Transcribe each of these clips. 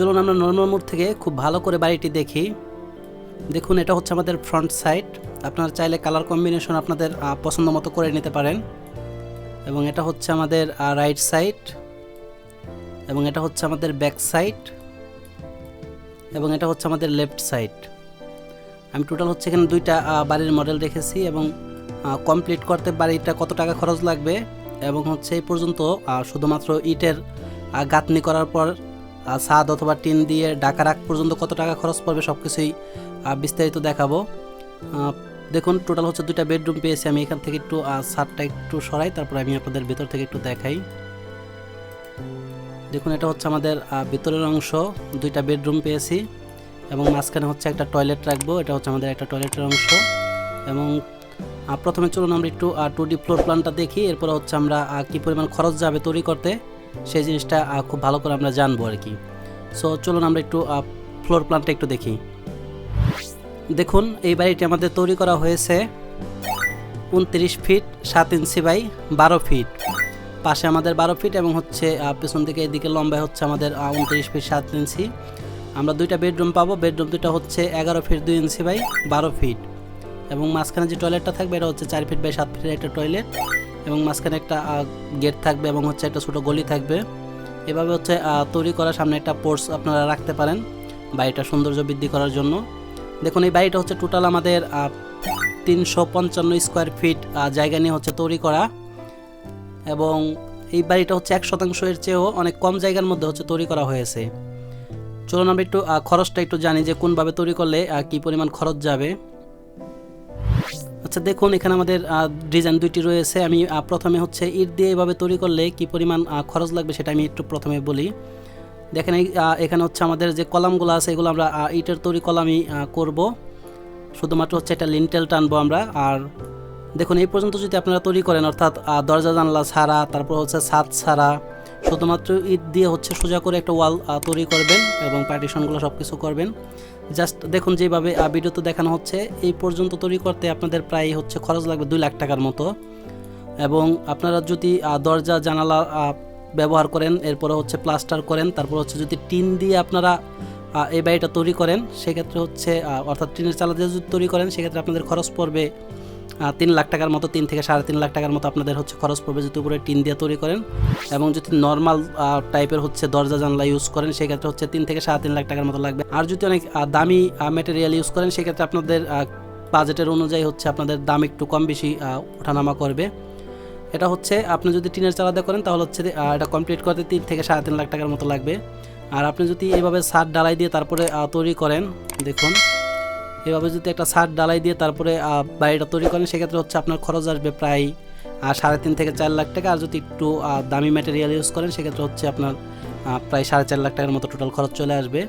চলুন আমরা normal mode থেকে খুব ভালো করে বাড়িটি দেখি। দেখুন, এটা হচ্ছে আমাদের ফ্রন্ট সাইড আপনারা চাইলে কালার কম্বিনেশন আপনাদের পছন্দ মতো করে নিতে পারেন। এবং এটা হচ্ছে আমাদের রাইট সাইড এবং এটা হচ্ছে আমাদের ব্যাক সাইড এবং এটা হচ্ছে আমাদের লেফট সাইড আমি টোটাল হচ্ছে এখানে দুইটা বাড়ির মডেল রেখেছি এবং কমপ্লিট করতে বাড়িটা কত টাকা খরচ লাগবে। এবং হচ্ছে এই পর্যন্ত শুধুমাত্র ইটের গাঁথনি করার পর ছাদ অথবা টিন দিয়ে ঢাকা রাখ পর্যন্ত কত টাকা খরচ পড়বে সব কিছুই বিস্তারিত দেখাবো। দেখুন টোটাল হচ্ছে দুইটা বেডরুম পেয়েছি আমি এখান থেকে একটু ছাদটা একটু সরাই, তারপর আমি আপনাদের ভেতর থেকে একটু দেখাই। দেখুন, এটা হচ্ছে আমাদের ভেতরের অংশ, দুইটা বেডরুম পেয়েছি। এবং মাঝখানে হচ্ছে একটা টয়লেট রাখব, এটা হচ্ছে আমাদের একটা টয়লেটের অংশ। এবং প্রথমে চলুন আমরা একটু টু ডি ফ্লোর প্ল্যানটা দেখি, এরপরে হচ্ছে আমরা কী পরিমাণ খরচ যাবে তৈরি করতে। সেই জিনিসটা খুব ভালো করে আমরা জানব আর কি। সো চলুন আমরা একটু ফ্লোর প্ল্যানটা একটু দেখি। দেখুন, এই বাড়িটি আমাদের তৈরি করা হয়েছে উনত্রিশ ফিট, সাত ইঞ্চি বাই বারো ফিট। পাশে আমাদের বারো ফিট এবং হচ্ছে পেছন দিকে এদিকে লম্বায় হচ্ছে আমাদের উনত্রিশ ফিট, সাত ইঞ্চি। আমরা দুইটা বেডরুম পাবো। বেডরুম দুইটা হচ্ছে এগারো ফিট, দুই ইঞ্চি বাই বারো ফিট। এবং মাঝখানে যে টয়লেটটা থাকবে, এটা হচ্ছে চার ফিট বাই সাত ফিটের একটা টয়লেট এবং মাঝখানে একটা গেট থাকবে এবং হচ্ছে একটা ছোটো গলি থাকবে। এভাবে হচ্ছে তৈরি করার সামনে একটা পোর্স আপনারা রাখতে পারেন বাড়িটা সৌন্দর্য বৃদ্ধি করার জন্য। দেখুন, এই বাড়িটা হচ্ছে টোটাল আমাদের তিনশো পঞ্চান্ন স্কোয়ার ফিট জায়গা নিয়ে হচ্ছে তৈরি করা। এবং এই বাড়িটা হচ্ছে এক শতাংশের চেয়েও অনেক কম জায়গার মধ্যে হচ্ছে তৈরি করা হয়েছে। চলুন আমরা একটু খরচটা একটু জানি যে কোনভাবে তৈরি করলে কি পরিমাণ খরচ যাবে। আচ্ছা দেখুন, এখানে আমাদের ডিজাইন দুইটি রয়েছে। আমি প্রথমে হচ্ছে ইট দিয়ে এভাবে তৈরি করলে কি পরিমাণ খরচ লাগবে সেটা আমি একটু প্রথমে বলি। দেখেন এখানে হচ্ছে আমাদের যে কলামগুলো আছে, এগুলো আমরা ইটের তৈরি কলামই করব। শুধুমাত্র হচ্ছে একটা লিন্টেল টানবো আমরা। আর দেখুন, এই পর্যন্ত যদি আপনারা তৈরি করেন, অর্থাৎ দরজা জানলা ছাড়া, তারপর হচ্ছে ছাদ ছাড়া, শুধুমাত্র ইট দিয়ে হচ্ছে সোজা করে একটা ওয়াল তৈরি করবেন এবং পার্টিশনগুলো সব কিছু করবেন। জাস্ট দেখুন যেভাবে ভিডিও ভিডিওতে দেখানো হচ্ছে, এই পর্যন্ত তৈরি করতে আপনাদের প্রায় হচ্ছে খরচ লাগবে দুই লাখ টাকার মতো। এবং আপনারা যদি দরজা, জানালা ব্যবহার করেন, এরপরে হচ্ছে প্লাস্টার করেন, তারপর হচ্ছে যদি টিন দিয়ে আপনারা এই বাড়িটা তৈরি করেন, সেক্ষেত্রে হচ্ছে অর্থাৎ টিনের চালা দিয়ে যদি তৈরি করেন, সেক্ষেত্রে আপনাদের খরচ পড়বে তিন লাখ টাকার মতো, তিন থেকে সাড়ে তিন লাখ টাকার মতো আপনাদের হচ্ছে খরচ পড়বে যদি উপরে টিন দিয়ে তৈরি করেন। এবং যদি নর্মাল টাইপের হচ্ছে দরজা জানলা ইউজ করেন, সেক্ষেত্রে হচ্ছে তিন থেকে সাড়ে তিন লাখ টাকার মতো লাগবে। আর যদি অনেক দামি ম্যাটেরিয়াল ইউজ করেন, সেক্ষেত্রে আপনাদের বাজেটের অনুযায়ী হচ্ছে আপনাদের দাম একটু কম বেশি ওঠানামা করবে। এটা হচ্ছে, আপনি যদি টিনের চালা দিয়ে করেন, তাহলে হচ্ছে এটা কমপ্লিট করতে তিন থেকে সাড়ে তিন লাখ টাকার মতো লাগবে। আর আপনি যদি এইভাবে সার ডালাই দিয়ে তারপরে তৈরি করেন, দেখুন। এভাবে যদি একটা সার ডালাই দিয়ে তারপরে বাড়িটা তৈরি করেন, সেক্ষেত্রে হচ্ছে আপনার খরচ আসবে প্রায় সাড়ে তিন থেকে চার লাখ টাকা। আর যদি একটু দামি ম্যাটেরিয়াল ইউজ করেন, সেক্ষেত্রে হচ্ছে আপনার প্রায় সাড়ে চার লাখ টাকার মতো টোটাল খরচ চলে আসবে।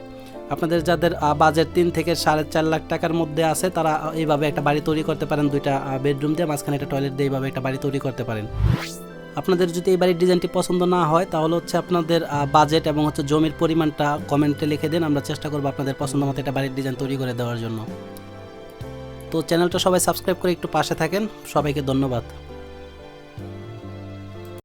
আপনাদের যাদের বাজেট তিন থেকে সাড়ে চার লাখ টাকার মধ্যে আছে, তারা এইভাবে একটা বাড়ি তৈরি করতে পারেন, দুইটা বেডরুম দিয়ে, মাঝখানে একটা টয়লেট দিয়ে এইভাবে একটা বাড়ি তৈরি করতে পারেন। আপনাদের যদি এই বাড়ির ডিজাইনটি পছন্দ না হয়, তাহলে হচ্ছে আপনাদের বাজেট এবং হচ্ছে জমির পরিমাণটা কমেন্টে লিখে দিন। আমরা চেষ্টা করব আপনাদের পছন্দ মতো এটা বাড়ির ডিজাইন তৈরি করে দেওয়ার জন্য। তো চ্যানেলটা সবাই সাবস্ক্রাইব করে একটু পাশে থাকেন। সবাইকে ধন্যবাদ।